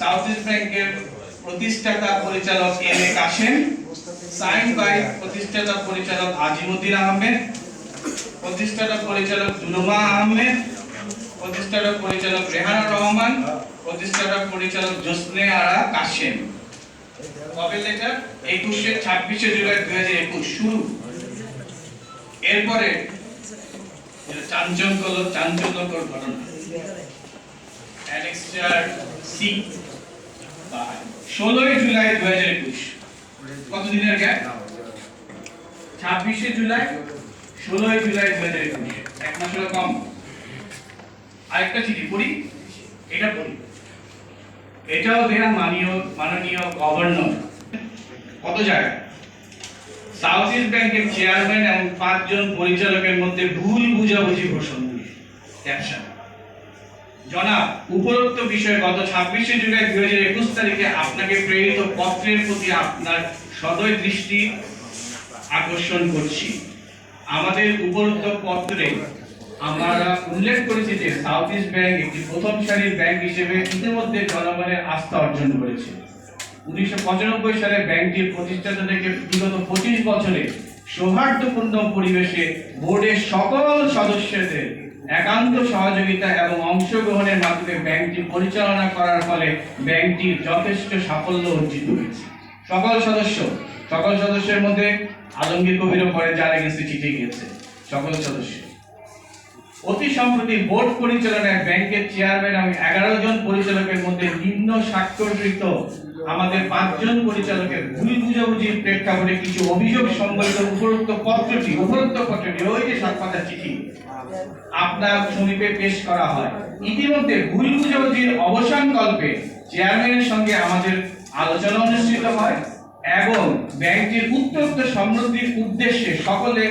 South east ব্যাংকের প্রতিষ্ঠাতা পরিচালক M A Kashem, sign by প্রতিষ্ঠাতা পরিচালক আহমেদ, প্রতিষ্ঠাতা পরিচালক আহমেদ, প্রতিষ্ঠাতা পরিচালক রেহানা রহমান, প্রতিষ্ঠাতা পরিচালক জোসনে আরা কাশেম। কবে লেটার? একুশে, ছাব্বিশে জুলাই দুই হাজার একুশ, শুরু। এরপরে চাঞ্চল্য চাঞ্চল্যকর ঘটনা। অ্যানেক্সচার সি ষোলোই জুলাই দু হাজার একুশ। কতদিনের গ্যাপ ছাব্বিশে জুলাই, ষোলোই জুলাই দু হাজার একুশ। এক মাসেরও কম। আরেকটা চিঠি পড়ি, এটা পড়ি। এটাও দেয়া মাননীয় মাননীয় গভর্নর কত জায়গায়? সাউথ ইস্ট ব্যাংকের চেয়ারম্যান এবং পাঁচজন পরিচালকের মধ্যে ভুল বুঝাবুঝি ঘোষণা। ক্যাপশন জনাব, উপরোক্ত বিষয়ে গত ছাব্বিশে জুলাই দুই হাজার একুশ তারিখে আপনাকে প্রেরিত পত্রের প্রতি আপনার সদয় দৃষ্টি আকর্ষণ করছি। আমাদের উপরোক্ত পত্রে আমরা উল্লেখ করেছি যে সাউথ ইস্ট ব্যাংক একটি প্রথম সারির ব্যাংক হিসেবে ইতিমধ্যে জনগণের আস্থা অর্জন করেছে। উনিশশো পঁচানব্বই সালে ব্যাংকটির প্রতিষ্ঠাতা থেকে বিগত পঁচিশ বছরে সৌহার্দ্যপূর্ণ পরিবেশে বোর্ডের সকল সদস্যদের একান্ত সহযোগিতা এবং অংশগ্রহণের মাধ্যমে ব্যাংকটি পরিচালনা করার ফলে ব্যাংকটি যথেষ্ট সাফল্য অর্জিত হয়েছে। সকল সদস্য, সকল সদস্যের মধ্যে আলমগীর কবিরও পরে যার এগেন্সে চিঠি গিয়েছে সকল সদস্য। অতি সম্প্রতি বোর্ড পরিচালনায় ব্যাংকের চেয়ারম্যান এবং এগারো জন পরিচালকের মধ্যে নিম্ন স্বাক্ষরকৃত আমাদের পাঁচজন পরিচালকের ভুল বুঝাবুঝির প্রেক্ষাপটে কিছু অভিযোগ সম্বলিত উপরোক্ত পত্রটি উপরোক্ত পত্রটি ওই যে সাত পাতার চিঠি। আপনার সমীপে পেশ করা হয়। ইতিমধ্যে ভুল বুঝাবুঝির অবসান কল্পে চেয়ারম্যানের সঙ্গে আমাদের আলোচনা অনুষ্ঠিত হয় এবং ব্যাংকটির উত্তরোত্তর সমৃদ্ধির উদ্দেশ্যে সকলে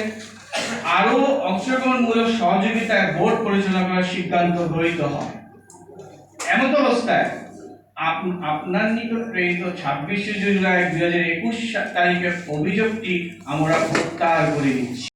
আরও অংশগ্রহণমূলক সহযোগিতায় বোর্ড পরিচালনা করার সিদ্ধান্ত গৃহীত হয়। এমত অবস্থায় আপনার নিকট প্রেরিত ছাব্বিশে জুলাই দু হাজার একুশ তারিখের অভিযোগটি আমরা প্রত্যাহার করে নিচ্ছি।